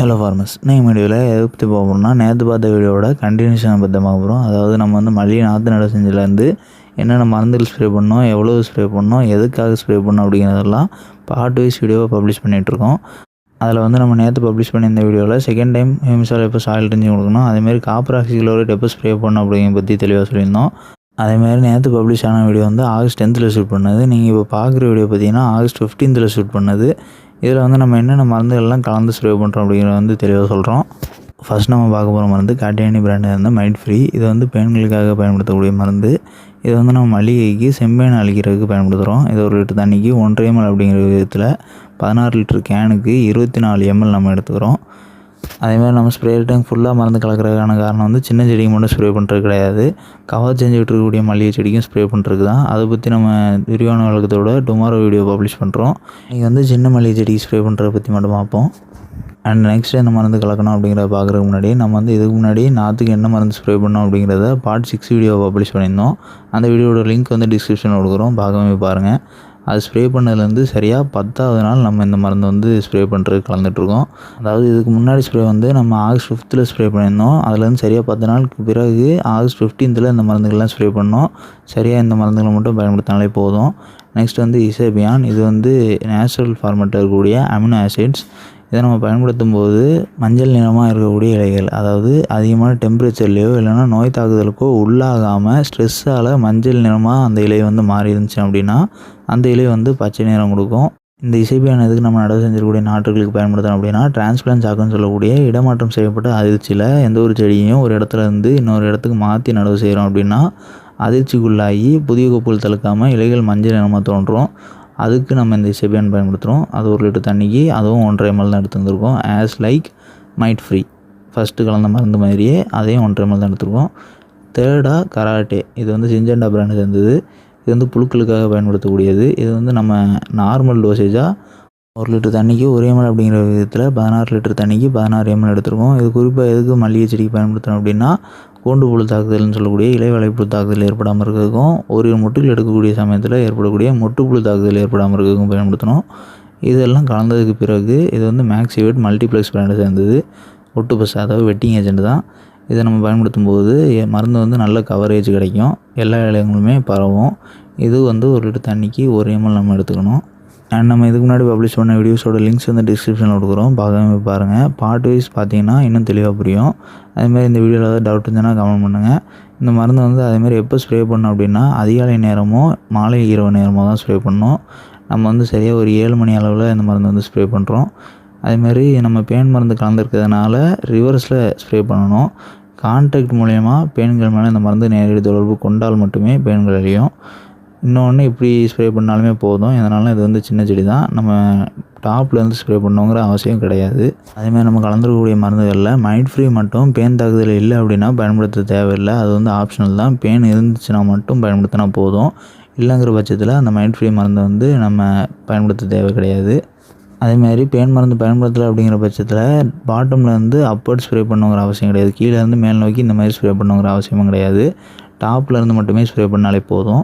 Hello farmers நீங்கள் வீடியோவில் எதை பற்றி பார்க்க போகிறோம்னா நேற்று பார்த்த வீடியோவோட கண்டினியூஷன் பற்றமாக போகிறோம் அதாவது நம்ம வந்து மல்லிகை நாற்று நட செஞ்சிலேருந்து என்னென்ன மருந்துகள் ஸ்ப்ரே பண்ணோம் எவ்வளோ ஸ்ப்ரே பண்ணோம் எதுக்காக ஸ்ப்ரே பண்ணோம் அப்படிங்கிறதெல்லாம் பார்ட் வைஸ் வீடியோவை பப்ளிஷ் பண்ணிகிட்ருக்கோம் அதில் வந்து நம்ம நேற்று பப்ளிஷ் பண்ணியிருந்த வீடியோவில் செகண்ட் டைம் ஹிம்சால் எப்போ சாயில் ரிஞ்சு கொடுக்கணும் அதேமாரி காப்பர் ஆக்சிக்ளோரேட் எப்போ ஸ்ப்ரே பண்ணணும் அப்படிங்கிற பற்றி தெளிவாக சொல்லியிருந்தோம். அதேமாதிரி நேற்று பப்ளிஷ் ஆன வீடியோ வந்து ஆகஸ்ட் டென்த்தில் ஷூட் பண்ணது. நீங்கள் இப்போ பார்க்குற வீடியோ பார்த்தீங்கன்னா ஆகஸ்ட் ஃபிஃப்டீன்த்தில் ஷூட் பண்ணது. இதில் வந்து நம்ம என்னென்ன மருந்துகள்லாம் கலந்து ஸ்ப்ரே பண்ணுறோம் அப்படிங்கிறத வந்து தெளிவாக சொல்கிறோம் ஃபஸ்ட் நம்ம பார்க்க போகிற மருந்து காட்டியானி பிராண்டில் இருந்த மைண்ட் ஃப்ரீ இது வந்து பெண்களுக்காக பயன்படுத்தக்கூடிய மருந்து. இது வந்து நம்ம மளிகைக்கு செம்பேன் அழிக்கிறதுக்கு பயன்படுத்துகிறோம் இது ஒரு லிட்டர் தண்ணிக்கு ஒன்றரை எம்எல் அப்படிங்கிற விதத்தில் பதினாறு லிட்டர் கேனுக்கு இருபத்தி நாலு எம்எல் நம்ம எடுத்துக்கிறோம். அதேமாதிரி நம்ம ஸ்ப்ரே டேங்க் ஃபுல்லாக மருந்து கலக்கிறதுக்கான காரணம் வந்து சின்ன செடிக்கு மட்டும் ஸ்ப்ரே பண்ணுறது கிடையாது. கவர் செஞ்சு விட்டுருக்கக்கூடிய மல்லிகை செடிக்கும் ஸ்ப்ரே பண்ணுறது தான் அதை பற்றி நம்ம விரிவான வழக்கத்தோட டுமாரோ வீடியோ பப்ளிஷ் பண்ணுறோம் இங்கே வந்து சின்ன மல்லிகை செடிக்கு ஸ்ப்ரே பண்ணுறத பற்றி மட்டும் பார்ப்போம். அண்ட் நெக்ஸ்ட் என்ன மருந்து கலக்கணும் அப்படிங்கிறத பார்க்குறதுக்கு முன்னாடி நம்ம வந்து இதுக்கு முன்னாடி நாற்றுக்கு என்ன மருந்து ஸ்ப்ரே பண்ணோம் அப்படிங்கிறத பார்ட் சிக்ஸ் வீடியோ பப்ளிஷ் பண்ணியிருந்தோம். அந்த வீடியோட லிங்க் வந்து டிஸ்கிரிப்ஷனில் கொடுக்குறோம். பார்க்கவே பாருங்கள் அது ஸ்ப்ரே பண்ணதுலேருந்து சரியாக பத்தாவது நாள் நம்ம இந்த மருந்து வந்து ஸ்ப்ரே பண்ணுறது கலந்துட்டுருக்கோம். அதாவது இதுக்கு முன்னாடி ஸ்ப்ரே வந்து நம்ம ஆகஸ்ட் ஃபிஃப்த்தில் ஸ்ப்ரே பண்ணியிருந்தோம். அதுலேருந்து சரியாக பத்து நாளுக்கு பிறகு ஆகஸ்ட் ஃபிஃப்டீன்த்தில் இந்த மருந்துகள்லாம் ஸ்ப்ரே பண்ணோம். சரியாக இந்த மருந்துகளை மட்டும் பயன்படுத்தினாலே போதும். நெக்ஸ்ட் வந்து இசேபியான் இது வந்து நேச்சுரல் ஃபார்மெட்டில் இருக்கக்கூடிய அமினோ ஆசிட்ஸ் இதை நம்ம பயன்படுத்தும் போது மஞ்சள் நிறமாக இருக்கக்கூடிய இலைகள் அதாவது அதிகமான டெம்பரேச்சர்லேயோ இல்லைன்னா நோய் தாக்குதலுக்கோ உள்ளாகாமல் ஸ்ட்ரெஸ்ஸால் மஞ்சள் நிறமாக அந்த இலை வந்து மாறி இருந்துச்சு அப்படின்னா அந்த இலை வந்து பச்சை நிறம் கொடுக்கும். இந்த இசைப்பியான எதுக்கு நம்ம நடவு செஞ்சிருக்கக்கூடிய நாற்றுகளுக்கு பயன்படுத்தணும் அப்படின்னா டிரான்ஸ்பிளான்ட் சாக்குன்னு சொல்லக்கூடிய இடமாற்றம் செய்யப்பட்ட அதிர்ச்சியில் எந்த ஒரு செடியையும் ஒரு இடத்துல இருந்து இன்னொரு இடத்துக்கு மாற்றி நடவு செய்கிறோம் அப்படின்னா அதிர்ச்சிக்குள்ளாகி புதிய கொப்புள் தழுக்காமல் இலைகள் மஞ்சள் நிறமாக தோன்றும். அதுக்கு நம்ம இந்த செபியான் பயன்படுத்துகிறோம் அது ஒரு லிட்டர் தண்ணிக்கு அதுவும் ஒன்றரை எம்எல் தான் எடுத்து வந்திருக்கோம். As like might free first கலந்த மருந்து மாதிரியே அதையும் ஒன்றரை எம்எல் தான் எடுத்துருக்கோம். தேர்டாக கராட்டே. இது வந்து சிஞ்சண்டா பிராண்டு சேர்ந்தது இது வந்து புழுக்களுக்காக பயன்படுத்தக்கூடியது. இது வந்து நம்ம நார்மல் டோசேஜாக ஒரு லிட்டர் தண்ணிக்கு ஒரு எம்எல் அப்படிங்கிற விதத்தில் பதினாறு லிட்டர் தண்ணிக்கு பதினாறு எம்எல் எடுத்துருக்கோம். இது குறிப்பாக எதுக்கு மல்லிகை செடிக்கு பயன்படுத்தணும் அப்படின்னா கூண்டு புழு தாக்குதல்னு சொல்லக்கூடிய இலைவளைப்புழு தாக்குதல் ஏற்படாமல் இருக்கிறதுக்கும் ஒரு மொட்டுகள் எடுக்கக்கூடிய சமயத்தில் ஏற்படக்கூடிய மொட்டுப்புழு தாக்குதல் ஏற்படாமல் இருக்கிறதுக்கும் பயன்படுத்தணும். இதெல்லாம் கலந்ததுக்கு பிறகு இது வந்து மேக்ஸிவேட் மல்டிப்ளெக்ஸ் பிராண்டை சேர்ந்தது. ஒட்டு பஸ் அதாவது வெட்டிங் ஏஜென்ட் தான். இதை நம்ம பயன்படுத்தும் போது மருந்து வந்து நல்ல கவரேஜ் கிடைக்கும். எல்லா இலையங்களுமே பரவும். இது வந்து ஒரு லிட்டர் தண்ணிக்கு ஒரு எம்எல் நம்ம எடுத்துக்கணும். அண்ட் நம்ம இதுக்கு முன்னாடி பப்ளிஷ் பண்ண வீடியோஸோட லிங்க்ஸ் வந்து டிஸ்கிரிப்ஷனில் கொடுக்குறோம். பார்க்காம பாருங்கள் பார்ட் வைஸ் பார்த்தீங்கன்னா இன்னும் தெளிவாக புரியும். அதேமாதிரி இந்த வீடியோவில் ஏதாவது டவுட் இருந்துச்சுன்னா கமெண்ட் பண்ணுங்கள் இந்த மருந்து வந்து அதேமாதிரி எப்போ ஸ்ப்ரே பண்ணோம் அப்படின்னா அதிகாலை நேரமோ மாலை இரவு நேரமோ தான் ஸ்ப்ரே பண்ணோம். நம்ம வந்து சரியாக ஒரு ஏழு மணி அளவில் இந்த மருந்து வந்து ஸ்ப்ரே பண்ணுறோம் அதேமாதிரி நம்ம பேன் மருந்து கலந்துருக்கிறதுனால ரிவர்ஸில் ஸ்ப்ரே பண்ணணும். கான்டாக்ட் மூலயமா பேன்கள் மேலே இந்த மருந்து நேரடி தொடர்பு கொண்டால் மட்டுமே பேன்கள் அழியும். இன்னொன்று இப்படி ஸ்ப்ரே பண்ணாலுமே போதும். இதனால இது வந்து சின்ன செடி தான் நம்ம டாப்லேருந்து ஸ்ப்ரே பண்ணுங்கிற அவசியம் கிடையாது. அதேமாதிரி நம்ம கலந்துருக்கக்கூடிய மருந்துகளில் மைண்ட் ஃப்ரீ மட்டும் பேன் தாக்குதல் இல்லை அப்படின்னா பயன்படுத்த தேவையில்லை. அது வந்து ஆப்ஷனல் தான். பேன் இருந்துச்சுன்னா மட்டும் பயன்படுத்தினா போதும். இல்லைங்கிற பட்சத்தில் அந்த மைண்ட் ஃப்ரீ மருந்தை வந்து நம்ம பயன்படுத்த தேவை கிடையாது. அதேமாதிரி பேன் மருந்து பயன்படுத்தலை அப்படிங்கிற பட்சத்தில் பாட்டமில் இருந்து அப்பர்ட் ஸ்ப்ரே பண்ணுங்கிற அவசியம் கிடையாது. கீழே இருந்து மேல் நோக்கி இந்த மாதிரி ஸ்ப்ரே பண்ணுங்கிற அவசியமும் கிடையாது. டாப்லேருந்து மட்டுமே ஸ்ப்ரே பண்ணாலே போதும்.